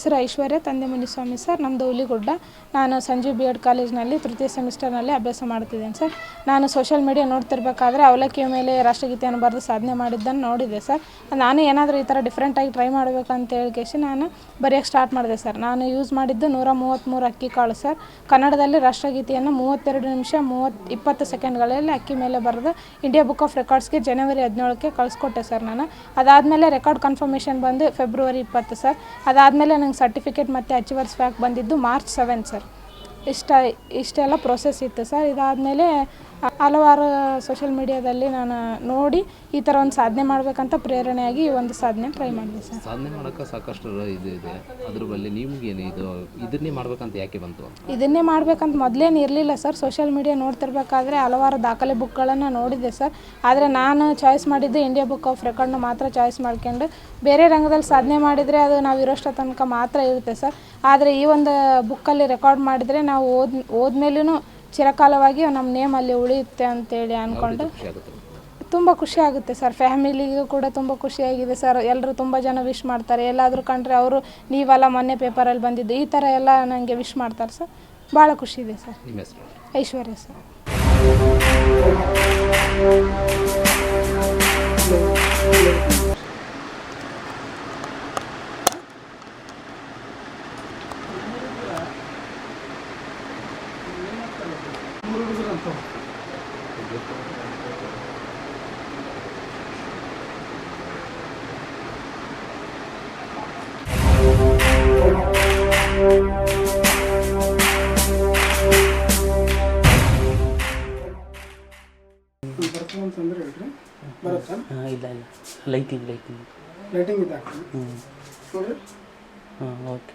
ಹೆಸರು ಐಶ್ವರ್ಯ, ತಂದೆ ಮುನಿಸ್ವಾಮಿ ಸರ್ ನಮ್ಮದು ಹುಲಿಗುಡ್ಡ. ನಾನು ಸಂಜೀವ್ ಬಿ ಎಡ್ ಕಾಲೇಜ್ನಲ್ಲಿ ತೃತೀಯ ಸೆಮಿಸ್ಟರ್ನಲ್ಲಿ ಅಭ್ಯಾಸ ಮಾಡ್ತಿದ್ದೇನೆ ಸರ್. ನಾನು ಸೋಷಿಯಲ್ ಮೀಡಿಯಾ ನೋಡ್ತಿರ್ಬೇಕಾದ್ರೆ ಅವಲಕ್ಕಿಯ ಮೇಲೆ ರಾಷ್ಟ್ರಗೀತೆಯನ್ನು ಬರೆದು ಸಾಧನೆ ಮಾಡಿದ್ದನ್ನು ನೋಡಿದೆ ಸರ್. ನಾನು ಏನಾದರೂ ಈ ಥರ ಡಿಫ್ರೆಂಟಾಗಿ ಟ್ರೈ ಮಾಡಬೇಕಂತ ಹೇಳ್ಕೇಸಿ ನಾನು ಬರೆಯೋಕ್ಕೆ ಸ್ಟಾರ್ಟ್ ಮಾಡಿದೆ ಸರ್. ನಾನು ಯೂಸ್ ಮಾಡಿದ್ದು ನೂರ ಮೂವತ್ತ್ಮೂರು ಅಕ್ಕಿ ಕಾಳು ಸರ್. ಕನ್ನಡದಲ್ಲಿ ರಾಷ್ಟ್ರಗೀತೆಯನ್ನು ಮೂವತ್ತೆರಡು ನಿಮಿಷ ಮೂವತ್ತು ಇಪ್ಪತ್ತು ಸೆಕೆಂಡ್ಗಳಲ್ಲಿ ಅಕ್ಕಿ ಮೇಲೆ ಬರೆದು ಇಂಡಿಯಾ ಬುಕ್ ಆಫ್ ರೆಕಾರ್ಡ್ಸ್ಗೆ ಜನವರಿ ಹದಿನೇಳಕ್ಕೆ ಕಳಿಸ್ಕೊಟ್ಟೆ ಸರ್ ನಾನು. ಅದಾದಮೇಲೆ ರೆಕಾರ್ಡ್ ಕನ್ಫರ್ಮೇಷನ್ ಬಂದು ಫೆಬ್ರವರಿ ಇಪ್ಪತ್ತು ಸರ್. ಅದಾದಮೇಲೆ ನಂಗೆ ಸರ್ಟಿಫಿಕೇಟ್ ಮತ್ತು ಅಚೀವರ್ಸ್ ಫ್ಯಾಕ್ ಬಂದಿದ್ದು ಮಾರ್ಚ್ ಸೆವೆನ್ ಸರ್ ಇಷ್ಟ, ಇಷ್ಟೆಲ್ಲ ಪ್ರೊಸೆಸ್ ಇತ್ತು ಸರ್ ಇದಾದಮೇಲೆ ಹಲವಾರು ಸೋಷಿಯಲ್ ಮೀಡಿಯಾದಲ್ಲಿ ನಾನು ನೋಡಿ ಈ ಥರ ಒಂದು ಸಾಧನೆ ಮಾಡಬೇಕಂತ ಪ್ರೇರಣೆಯಾಗಿ ಈ ಒಂದು ಸಾಧನೆ ಟ್ರೈ ಮಾಡಿದೆ ಸರ್. ಸಾಧನೆ ಮಾಡೋಕ್ಕೆ ಸಾಕಷ್ಟು ಇದು ಇದೆ. ಅದ್ರ ಬಲ್ಲಿ ನಿಮ್ಗೇನು ಇದು ಇದನ್ನೇ ಮಾಡ್ಬೇಕಂತ ಯಾಕೆ ಬಂತು? ಇದನ್ನೇ ಮಾಡ್ಬೇಕಂತ ಮೊದಲೇನು ಇರಲಿಲ್ಲ ಸರ್. ಸೋಷಿಯಲ್ ಮೀಡಿಯಾ ನೋಡ್ತಿರ್ಬೇಕಾದ್ರೆ ಹಲವಾರು ದಾಖಲೆ ಬುಕ್ಗಳನ್ನು ನೋಡಿದ್ದೆ ಸರ್. ಆದರೆ ನಾನು ಚಾಯ್ಸ್ ಮಾಡಿದ್ದು ಇಂಡಿಯಾ ಬುಕ್ ಆಫ್ ರೆಕಾರ್ಡ್ನ ಮಾತ್ರ ಚಾಯ್ಸ್ ಮಾಡ್ಕೊಂಡು ಬೇರೆ ರಂಗದಲ್ಲಿ ಸಾಧನೆ ಮಾಡಿದರೆ ಅದು ನಾವು ಇರೋಷ್ಟ ತನಕ ಮಾತ್ರ ಇರುತ್ತೆ ಸರ್. ಆದರೆ ಈ ಒಂದು ಬುಕ್ಕಲ್ಲಿ ರೆಕಾರ್ಡ್ ಮಾಡಿದರೆ ನಾವು ಓದ್ ಓದ್ಮೇಲೂ ಚಿರಕಾಲವಾಗಿ ನಮ್ಮ ನೇಮ್ ಅಲ್ಲಿ ಉಳಿಯುತ್ತೆ ಅಂತೇಳಿ ಅಂದ್ಕೊಂಡು ತುಂಬ ಖುಷಿ ಆಗುತ್ತೆ ಸರ್. ಫ್ಯಾಮಿಲಿಗೂ ಕೂಡ ತುಂಬ ಖುಷಿಯಾಗಿದೆ ಸರ್. ಎಲ್ಲರೂ ತುಂಬ ಜನ ವಿಶ್ ಮಾಡ್ತಾರೆ. ಎಲ್ಲಾದರೂ ಕಂಡ್ರೆ ಅವರು ನೀವೆಲ್ಲ ಮೊನ್ನೆ ಪೇಪರಲ್ಲಿ ಬಂದಿದ್ದು ಈ ಥರ ಎಲ್ಲ ನನಗೆ ವಿಶ್ ಮಾಡ್ತಾರೆ ಸರ್. ಭಾಳ ಖುಷಿ ಇದೆ ಸರ್. ಐಶ್ವರ್ಯ ಸರ್. ಬರ್ತದೆ ಅಂತಂದ್ರೆ ಹೇಳ್ರಿ ಬರುತ್ತಾ? ಹಾಂ ಇಲ್ಲ ಇಲ್ಲ. ಲೈಟಿಂಗ್ ಲೈಟಿಂಗ್ ಲೈಟಿಂಗ್ ಇದೆ ನೋಡ್ರಿ ಹಾಂ ಓಕೆ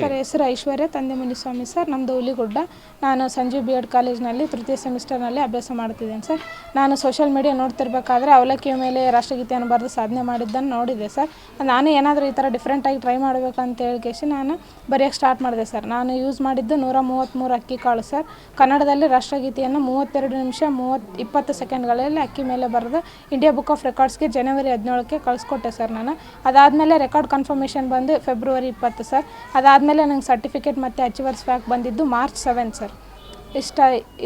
ಸರ್ ಹೆಸರು ಐಶ್ವರ್ಯ ತಂದೆ ಮುನಿಸ್ವಾಮಿ ಸರ್. ನಮ್ಮದು ಹುಲಿಗುಡ್ಡ. ನಾನು ಸಂಜೀವ್ ಬಿ ಎಡ್ ಕಾಲೇಜ್ನಲ್ಲಿ ತೃತೀಯ ಸೆಮಿಸ್ಟರ್ನಲ್ಲಿ ಅಭ್ಯಾಸ ಮಾಡ್ತಿದ್ದೇನೆ ಸರ್. ನಾನು ಸೋಷಿಯಲ್ ಮೀಡಿಯಾ ನೋಡ್ತಿರ್ಬೇಕಾದ್ರೆ ಅವಲಕ್ಕಿಯ ಮೇಲೆ ರಾಷ್ಟ್ರಗೀತೆಯನ್ನು ಬರೆದು ಸಾಧನೆ ಮಾಡಿದ್ದನ್ನು ನೋಡಿದೆ ಸರ್. ನಾನು ಏನಾದರೂ ಈ ಥರ ಡಿಫ್ರೆಂಟಾಗಿ ಟ್ರೈ ಮಾಡಬೇಕಂತ ಹೇಳ್ಕೇಸಿ ನಾನು ಬರೆಯೋಕ್ಕೆ ಸ್ಟಾರ್ಟ್ ಮಾಡಿದೆ ಸರ್. ನಾನು ಯೂಸ್ ಮಾಡಿದ್ದು ನೂರ ಮೂವತ್ತ್ಮೂರು ಅಕ್ಕಿ ಕಾಳು ಸರ್. ಕನ್ನಡದಲ್ಲಿ ರಾಷ್ಟ್ರಗೀತೆಯನ್ನು ಮೂವತ್ತೆರಡು ನಿಮಿಷ ಮೂವತ್ತು ಇಪ್ಪತ್ತು ಸೆಕೆಂಡ್ಗಳಲ್ಲಿ ಅಕ್ಕಿ ಮೇಲೆ ಬರೆದು ಇಂಡಿಯಾ ಬುಕ್ ಆಫ್ ರೆಕಾರ್ಡ್ಸ್ಗೆ ಜನವರಿ ಹದಿನೇಳಕ್ಕೆ ಕಳಿಸ್ಕೊಟ್ಟೆ ಸರ್ ನಾನು. ಅದಾದಮೇಲೆ ರೆಕಾರ್ಡ್ ಕನ್ಫರ್ಮೇಷನ್ ಬಂದು ಫೆಬ್ರವರಿ ಇಪ್ಪತ್ತು ಸರ್. ಅದಾದಮೇಲೆ ನಂಗೆ ಸರ್ಟಿಫಿಕೇಟ್ ಮತ್ತು ಅಚೀವರ್ಸ್ ಫ್ಯಾಕ್ ಬಂದಿದ್ದು ಮಾರ್ಚ್ ಸೆವೆನ್ ಸರ್ ಇಷ್ಟ,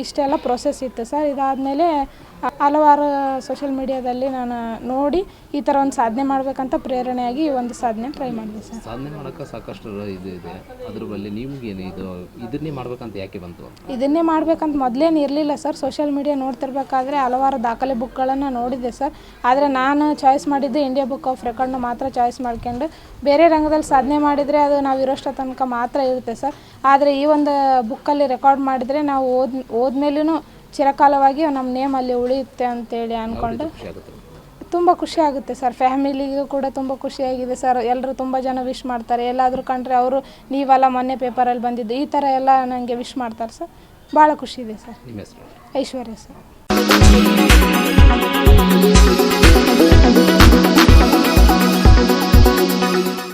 ಇಷ್ಟೆಲ್ಲ ಪ್ರೊಸೆಸ್ ಇತ್ತು ಸರ್ ಇದಾದಮೇಲೆ ಹಲವಾರು ಸೋಷಿಯಲ್ ಮೀಡಿಯಾದಲ್ಲಿ ನಾನು ನೋಡಿ ಈ ಥರ ಒಂದು ಸಾಧನೆ ಮಾಡಬೇಕಂತ ಪ್ರೇರಣೆಯಾಗಿ ಈ ಒಂದು ಸಾಧನೆ ಟ್ರೈ ಮಾಡಿದೆ ಸರ್. ಸಾಧನೆ ಮಾಡೋಕ್ಕೆ ಸಾಕಷ್ಟು ಇದು ಇದೆ. ಅದ್ರ ಬಗ್ಗೆ ನಿಮ್ಗೇನು ಇದು ಇದನ್ನೇ ಮಾಡ್ಬೇಕಂತ ಯಾಕೆ ಬಂತು? ಇದನ್ನೇ ಮಾಡ್ಬೇಕಂತ ಮೊದಲೇನು ಇರಲಿಲ್ಲ ಸರ್. ಸೋಷಿಯಲ್ ಮೀಡಿಯಾ ನೋಡ್ತಿರ್ಬೇಕಾದ್ರೆ ಹಲವಾರು ದಾಖಲೆ ಬುಕ್ಗಳನ್ನು ನೋಡಿದ್ದೆ ಸರ್. ಆದರೆ ನಾನು ಚಾಯ್ಸ್ ಮಾಡಿದ್ದು ಇಂಡಿಯಾ ಬುಕ್ ಆಫ್ ರೆಕಾರ್ಡ್ನ ಮಾತ್ರ ಚಾಯ್ಸ್ ಮಾಡ್ಕೊಂಡು ಬೇರೆ ರಂಗದಲ್ಲಿ ಸಾಧನೆ ಮಾಡಿದರೆ ಅದು ನಾವು ಇರೋಷ್ಟ ತನಕ ಮಾತ್ರ ಇರುತ್ತೆ ಸರ್. ಆದರೆ ಈ ಒಂದು ಬುಕ್ಕಲ್ಲಿ ರೆಕಾರ್ಡ್ ಮಾಡಿದರೆ ನಾವು ಓದ್ ಓದ್ಮೇಲೂ ಚಿರಕಾಲವಾಗಿ ನಮ್ಮ ನೇಮ್ ಅಲ್ಲಿ ಉಳಿಯುತ್ತೆ ಅಂತೇಳಿ ಅಂದ್ಕೊಂಡು ಖುಷಿ ಆಗುತ್ತೆ ತುಂಬ ಖುಷಿ ಆಗುತ್ತೆ ಸರ್. ಫ್ಯಾಮಿಲಿಗೂ ಕೂಡ ತುಂಬ ಖುಷಿಯಾಗಿದೆ ಸರ್. ಎಲ್ಲರೂ ತುಂಬ ಜನ ವಿಶ್ ಮಾಡ್ತಾರೆ. ಎಲ್ಲಾದರೂ ಕಂಡ್ರೆ ಅವರು ನೀವಲ್ಲ ಮೊನ್ನೆ ಪೇಪರಲ್ಲಿ ಬಂದಿದ್ದು ಈ ಥರ ಎಲ್ಲ ನನಗೆ ವಿಶ್ ಮಾಡ್ತಾರೆ ಸರ್. ಭಾಳ ಖುಷಿ ಇದೆ ಸರ್. ಐಶ್ವರ್ಯ ಸರ್.